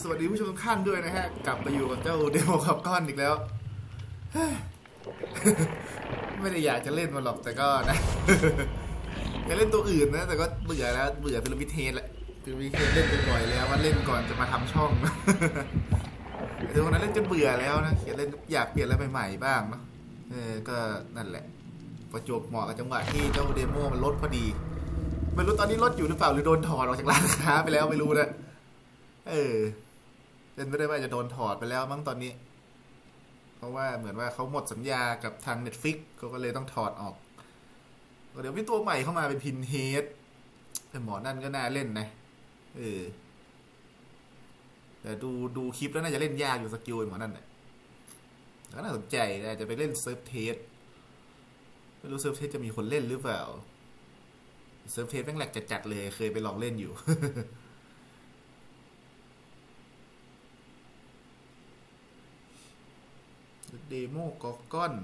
สวัสดีผู้ชมทุกท่านด้วยนะฮะ กลับมาอยู่กับเจ้าเดโมขับก้อนอีกแล้ว ไม่ได้อยากจะเล่นมันหรอกแต่ก็นะอยากเล่นตัวอื่นนะ แต่ก็เบื่อแล้วเบื่อพิลามิดเทสแหละพิลามิดเทสเล่นไปบ่อยแล้วว่าเล่นก่อนจะมาทำช่องแต่วันนั้นเล่นจนเบื่อแล้วนะอยากเล่นอยากเปลี่ยนอะไรใหม่ๆบ้างเนาะเออก็นั่นแหละ ประจวบเหมาะกับจังหวะที่เจ้าเดโมมันลดพอดีไม่รู้ตอนนี้ลดอยู่หรือเปล่าหรือโดนถอดออกจากร้านค้าไปแล้วไม่รู้นะเออ เป็นไม่ได้ว่าจะโดนถอดไปแล้วมั้งตอนนี้ เพราะว่าเหมือนว่าเขาหมดสัญญากับทาง Netflix เขาก็เลยต้องถอดออกก็เดี๋ยวมีตัวใหม่เข้ามาเป็นพินเฮดแต่หมอนั่นก็น่าเล่นนะเออแต่ดูดูคลิปแล้วน่าจะเล่นยากอยู่สกิลหมอนั่นแหละก็น่าสนใจนะจะไปเล่นเซิร์ฟเทสไม่รู้เซิร์ฟเทสจะมีคนเล่นหรือเปล่าเซิร์ฟเทสแม่งแหลกจัดๆเลย เคยไปลองเล่นอยู่ เดโมกอกก้อน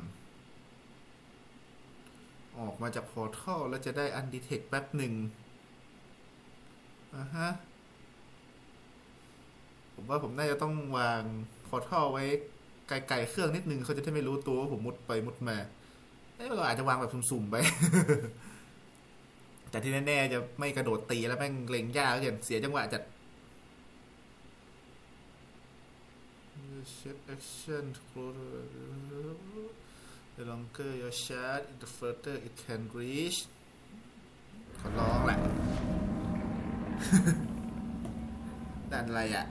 ออกมาจากพอร์ทัลแล้วจะได้อันดีเทคแป๊บหนึ่งอะฮะ ผมว่าผมน่าจะต้องวางพอร์ทัลไว้ไกลๆเครื่องนิดนึงเขาจะได้ไม่รู้ตัวว่าผมมุดไปมุดมาเอ้เราอาจจะวางแบบสุ่มๆไป แต่ที่แน่ๆจะไม่กระโดดตีแล้วแม่งเล็งยากเกินเสียจังหวะจัด Set action to grow the longer your shot the further it can reach ขอร้องแหละด่านอะไรอะ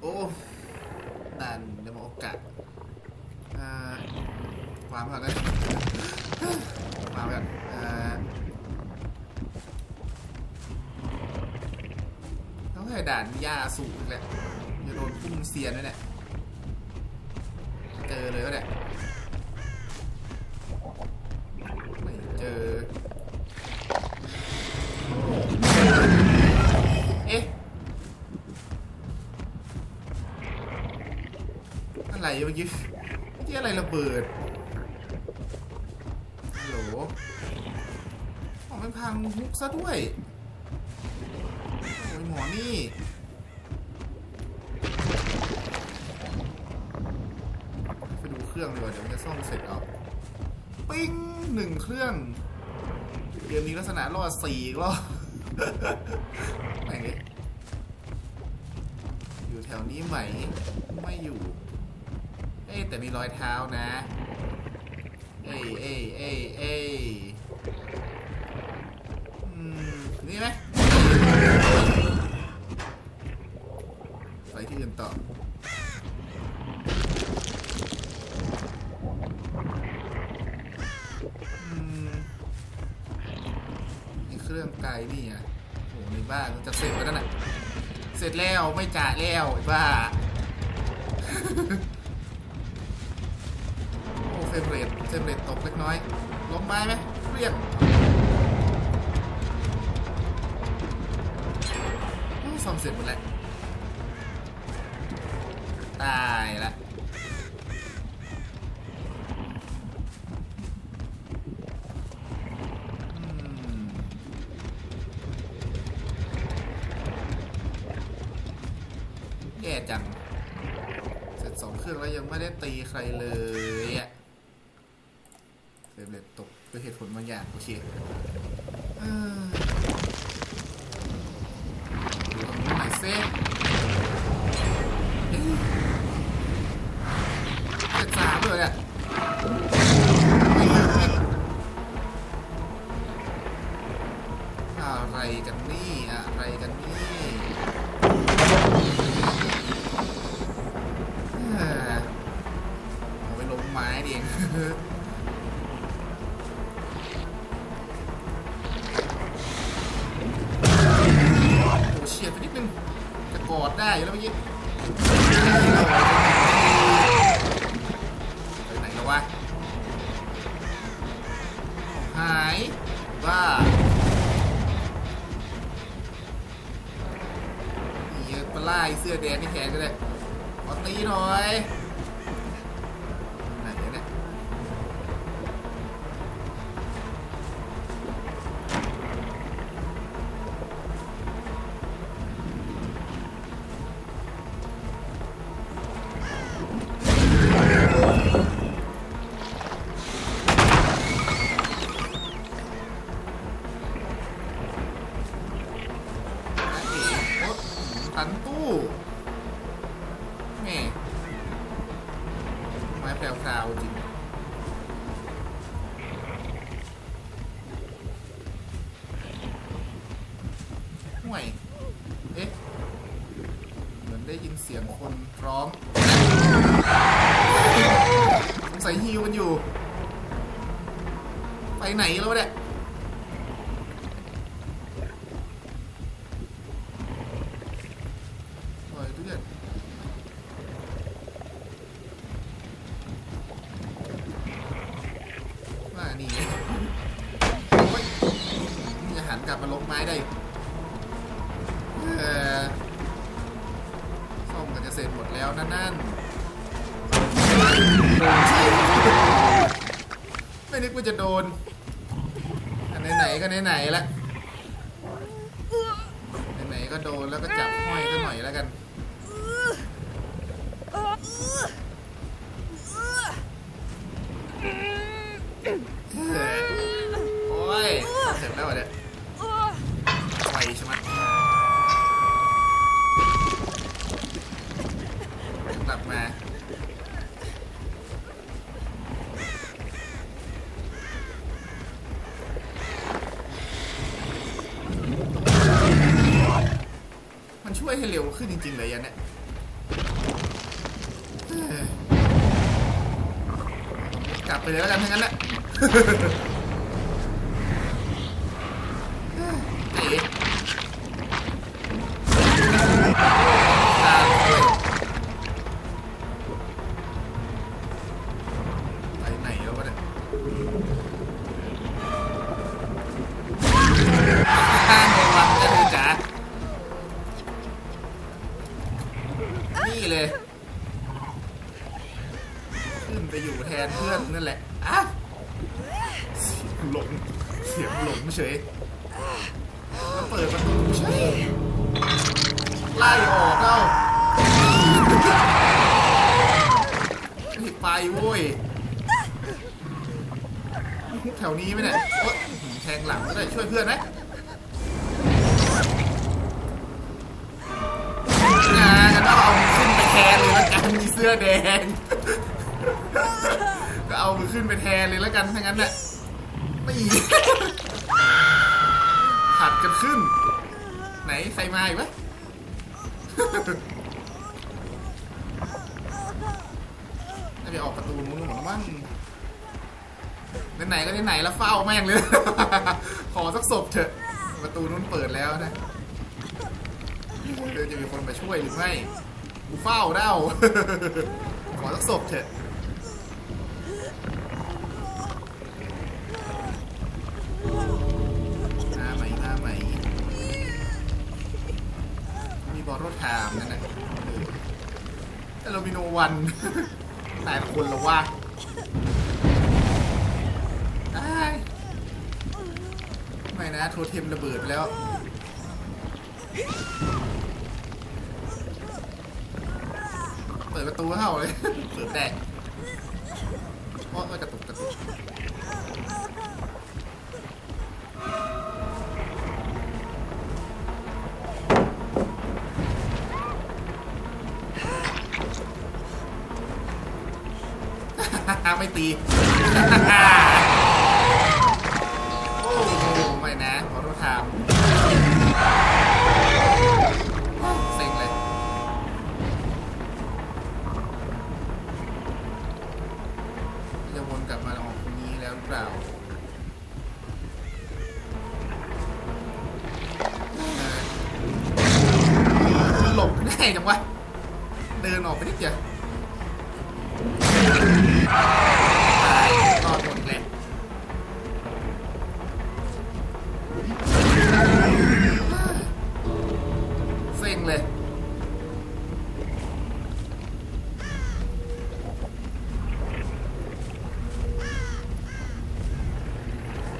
โอ้ด่านเดโมโอกาสอ่าวางก่อนนะวางไว้ก่อนอ่าเขาให้ด่านหญ้าสูงอีกแหละจะโดนพุ่งเซียนด้วยเนี่ย เจอเลยวะเนี่ยไม่เจอ เอ๊ะ อะไรเมื่อกี้เมื่อกี้อะไรระเบิดฮัลโหลอ๋อมันพังมุกซะด้วย โอ้ยหมอนี่ เครื่องดีกว่าเดี๋ยวมันจะซ่อมเสร็จเอาปิ้งหนึ่งเครื่องเกมนี้ลักษณะรอดสี่อีกรอบไหนดิอยู่แถวนี้ไหม ไม่อยู่ เอ้แต่มีรอยเท้านะ เอ้เอ้เอ้เอ้นี่ไหมไปที่อื่นต่อ นี่อะโอ้โหในบ้านจะเสร็จแล้วนั่นน่ะเสร็จแล้วไม่จ่าแล้วไอ้บ้า โอ้เฟรมเรทเฟรมเรทตกเล็กน้อยลงไม้ไหมเรียบโอ้ซ่อมเสร็จหมดแล้ว ตายละ แย่จัง เสร็จสองเครื่องแล้วยังไม่ได้ตีใครเลยอะเฟรมเรทตกด้วยเหตุผลบางอย่างโอเคเอ้ยดูตรงนี้หน่อยเซ่ จะกอยู่แล้วเมื่อกี้ไปไหนแล้ววะหายว่าเยอะปลาไล่เสื้อแดงที่แขนก็ได้ขอตีหน่อย ห่วยเอ๊ะ เหมือนได้ยินเสียงคนร้องสงสัยฮิวมันอยู่ ไปไหนแล้ววะเนี่ย นั่นนั่นไม่นึกว่าจะโดนไหนๆก็ไหนๆละไหนๆก็โดนแล้วก็จับห้อยก็หน่อยแล้วกันโช่วยให้เร็วขึ้นจริงๆเลยยันเนี่ยกลับไปเลยแล้วกันทั้งนั้นแหละเอ๊ หลงเสียงหลงเฉยแล้วเปิดประตูเฉยไล่ออกเอ้าไม่ไปโว้ยแถวนี้ไหมเนี่ยโอ๊ยแทงหลังก็ได้ช่วยเพื่อนไหมงานก็เอาขึ้นไปแทนเลยแล้วกันมีเสื้อแดง ก็เอามือขึ้นไปแทนเลยแล้วกันถ้างั้นน่ะ ไม่ผัดกันขึ้น ไหนใครมาอีกวะน่าจะออกประตูนู้นหรอมั้งไหนๆก็ไหนๆแล้วเฝ้าแม่งเลย ขอสักศพเถอะ ประตูนู้นเปิดแล้วนะเดี๋ยวจะมีคนมาช่วยหรือไม่กูเฝ้าเด้าขอสักศพเถอะ รถถามนั่นแหละแต่เรามีโนวันแต่คนเราว่าได้ไม่นะ โทรเทมระเบิดไปแล้วเปิดประตูเข้าเลย เปิดแดกเพราะว่ากระตุกกระตุก ไม่ตี โอ้โหไม่นะขอโทษทามเซ็งเลย จะวนกลับมาออกตรงนี้แล้วหรือเปล่าเออหลบได้จังวะ เดินออกไปนิดเดียว ตายรอดหมดเลยเซ็งเลย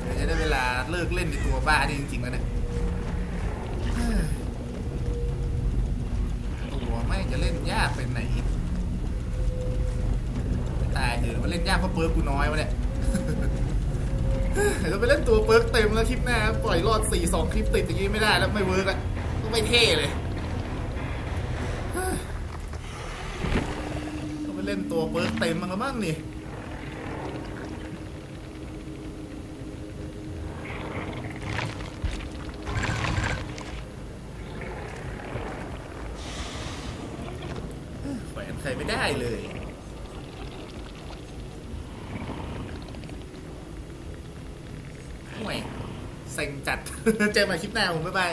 เดี๋ยวจะได้เวลาเลิกเล่นในตัวบ้านี่ เออมันเล่นยากเพราะเปิร์กกูน้อยวะเนี่ยเราไปเล่นตัวเปิร์กเต็มแล้วคลิปหน้าปล่อยรอด4 2คลิปติดอย่างนี้ไม่ได้แล้วไม่เวิร์กอะต้องไปเท่เลยต้องไปเล่นตัวเปิร์กเต็มมันละมั่งนี่แขวนใครไม่ได้เลย งจัด เจอมาคลิปหน้าผมบ๊ายบาย